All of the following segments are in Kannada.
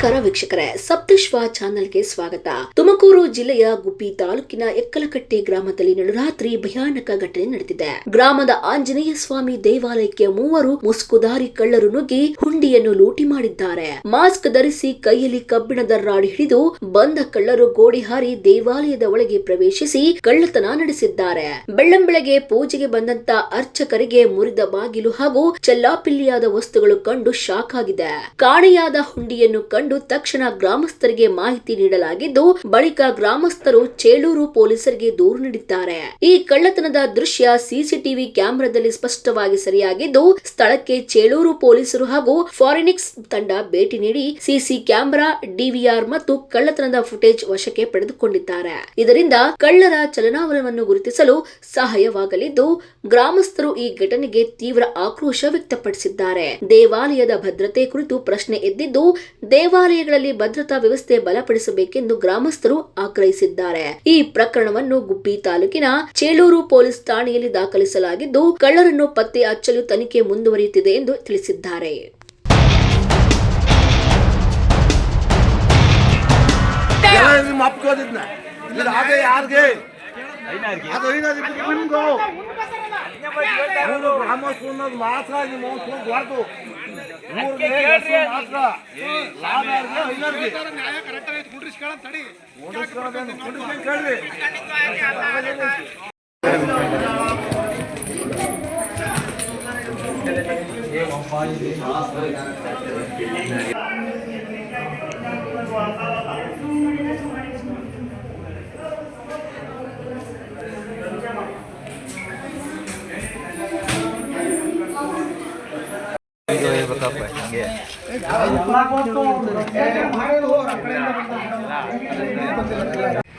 ನಮಸ್ಕಾರ ವೀಕ್ಷಕರೇ, ಸಪ್ತಶ್ವ ಚಾನೆಲ್ಗೆ ಸ್ವಾಗತ. ತುಮಕೂರು ಜಿಲ್ಲೆಯ ಗುಬ್ಬಿ ತಾಲೂಕಿನ ಎಕ್ಕಲಕಟ್ಟೆ ಗ್ರಾಮದಲ್ಲಿ ನಡುರಾತ್ರಿ ಭಯಾನಕ ಘಟನೆ ನಡೆದಿದೆ. ಗ್ರಾಮದ ಆಂಜನೇಯ ಸ್ವಾಮಿ ದೇವಾಲಯಕ್ಕೆ ಮೂವರು ಮುಸ್ಕುದಾರಿ ಕಳ್ಳರು ನುಗ್ಗಿ ಹುಂಡಿಯನ್ನು ಲೂಟಿ ಮಾಡಿದ್ದಾರೆ. ಮಾಸ್ಕ್ ಧರಿಸಿ ಕೈಯಲ್ಲಿ ಕಬ್ಬಿಣದ ರಾಡ್ ಹಿಡಿದು ಬಂದ ಕಳ್ಳರು ಗೋಡಿ ಹಾರಿ ದೇವಾಲಯದ ಒಳಗೆ ಪ್ರವೇಶಿಸಿ ಕಳ್ಳತನ ನಡೆಸಿದ್ದಾರೆ. ಬೆಳ್ಳಂಬೆಳಗ್ಗೆ ಪೂಜೆಗೆ ಬಂದಂತ ಅರ್ಚಕರಿಗೆ ಮುರಿದ ಬಾಗಿಲು ಹಾಗೂ ಚಲ್ಲಾಪಿಲ್ಲಿಯಾದ ವಸ್ತುಗಳು ಕಂಡು ಶಾಕ್ ಆಗಿದೆ. ಕಾಣೆಯಾದ ಹುಂಡಿಯನ್ನು ಕಂಡು ತಕ್ಷಣ ಗ್ರಾಮಸ್ಥರಿಗೆ ಮಾಹಿತಿ ನೀಡಲಾಗಿದ್ದು, ಬಳಿಕ ಗ್ರಾಮಸ್ಥರು ಚೇಳೂರು ಪೊಲೀಸರಿಗೆ ದೂರು ನೀಡಿದ್ದಾರೆ. ಈ ಕಳ್ಳತನದ ದೃಶ್ಯ ಸಿಸಿಟಿವಿ ಕ್ಯಾಮೆರಾದಲ್ಲಿ ಸ್ಪಷ್ಟವಾಗಿ ಸರಿಯಾಗಿದ್ದು, ಸ್ಥಳಕ್ಕೆ ಚೇಳೂರು ಪೊಲೀಸರು ಹಾಗೂ ಫಾರಿನಿಕ್ಸ್ ತಂಡ ಭೇಟಿ ನೀಡಿ ಸಿಸಿ ಕ್ಯಾಮೆರಾ, ಡಿವಿಆರ್ ಮತ್ತು ಕಳ್ಳತನದ ಫುಟೇಜ್ ವಶಕ್ಕೆ ಪಡೆದುಕೊಂಡಿದ್ದಾರೆ. ಇದರಿಂದ ಕಳ್ಳರ ಚಲನಾವಲನವನ್ನು ಗುರುತಿಸಲು ಸಹಾಯವಾಗಲಿದ್ದು, ಗ್ರಾಮಸ್ಥರು ಈ ಘಟನೆಗೆ ತೀವ್ರ ಆಕ್ರೋಶ ವ್ಯಕ್ತಪಡಿಸಿದ್ದಾರೆ. ದೇವಾಲಯದ ಭದ್ರತೆ ಕುರಿತು ಪ್ರಶ್ನೆ ಎದ್ದಿದ್ದು, ದೇವಾಲಯಗಳಲ್ಲಿ ಭದ್ರತಾ ವ್ಯವಸ್ಥೆ ಬಲಪಡಿಸಬೇಕೆಂದು ಗ್ರಾಮಸ್ಥರು ಆಗ್ರಹಿಸಿದ್ದಾರೆ. ಈ ಪ್ರಕರಣವನ್ನು ಗುಬ್ಬಿ ತಾಲೂಕಿನ ಚೇಳೂರು ಪೊಲೀಸ್ ಠಾಣೆಯಲ್ಲಿ ದಾಖಲಿಸಲಾಗಿದ್ದು, ಕಳ್ಳರನ್ನು ಪತ್ತೆ ಹಚ್ಚಲು ತನಿಖೆ ಮುಂದುವರಿಯುತ್ತಿದೆ ಎಂದು ತಿಳಿಸಿದ್ದಾರೆ. ನಿಮ್ಮ ಅಪ್ಕೋದಿದ್ನ ಇದು ಅದೇ ಯಾರಿಗೆ? ಅದು ಐನಾರು ನಿಮ್ದು ಮೂರು ಗ್ರಾಮಸ್ಥರು ಅನ್ನೋದು ಮಾತ್ರ ನಿಮ್ಮ ಹೊರತು ಮಾತ್ರ. ಲಾಭ ಐನಾರಿಗೆ ಕುಂಡ್ರಿಸ್ಕೊಳ್ಳೋದೇನು? ಕುಂಡ್ರಿಸ್ಕೊಂಡು ಕೇಳ್ರಿ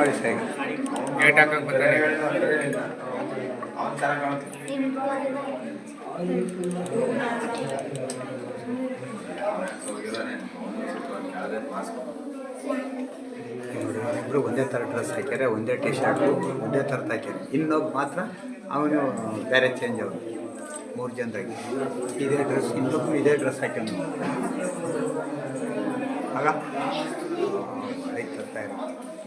ಮಾಡಿ ಸರ್ ಗೇಟ್ ಹಾಕಕ್ ಬರ್ತಾರೆ ಇಬ್ಬರು ಒಂದೇ ಥರ ಡ್ರೆಸ್ ಹಾಕ್ಯಾರೆ ಒಂದೇ ಟಿ ಶರ್ಟು ಒಂದೇ ಥರದ್ದು ಹಾಕ್ಯಾರೆ. ಇನ್ನೊಬ್ಬ ಮಾತ್ರ ಅವನು ಬೇರೆ ಚೇಂಜ್ ಅವನು. ಮೂರು ಜನರಾಗಿ ಇದೇ ಡ್ರೆಸ್ ಇನ್ನೊಬ್ಬರು ಇದೇ ಡ್ರೆಸ್ ಹಾಕ್ಯಾನ. ಆಗ ಲೈಟ್ ತರ್ತಾ ಇರೋ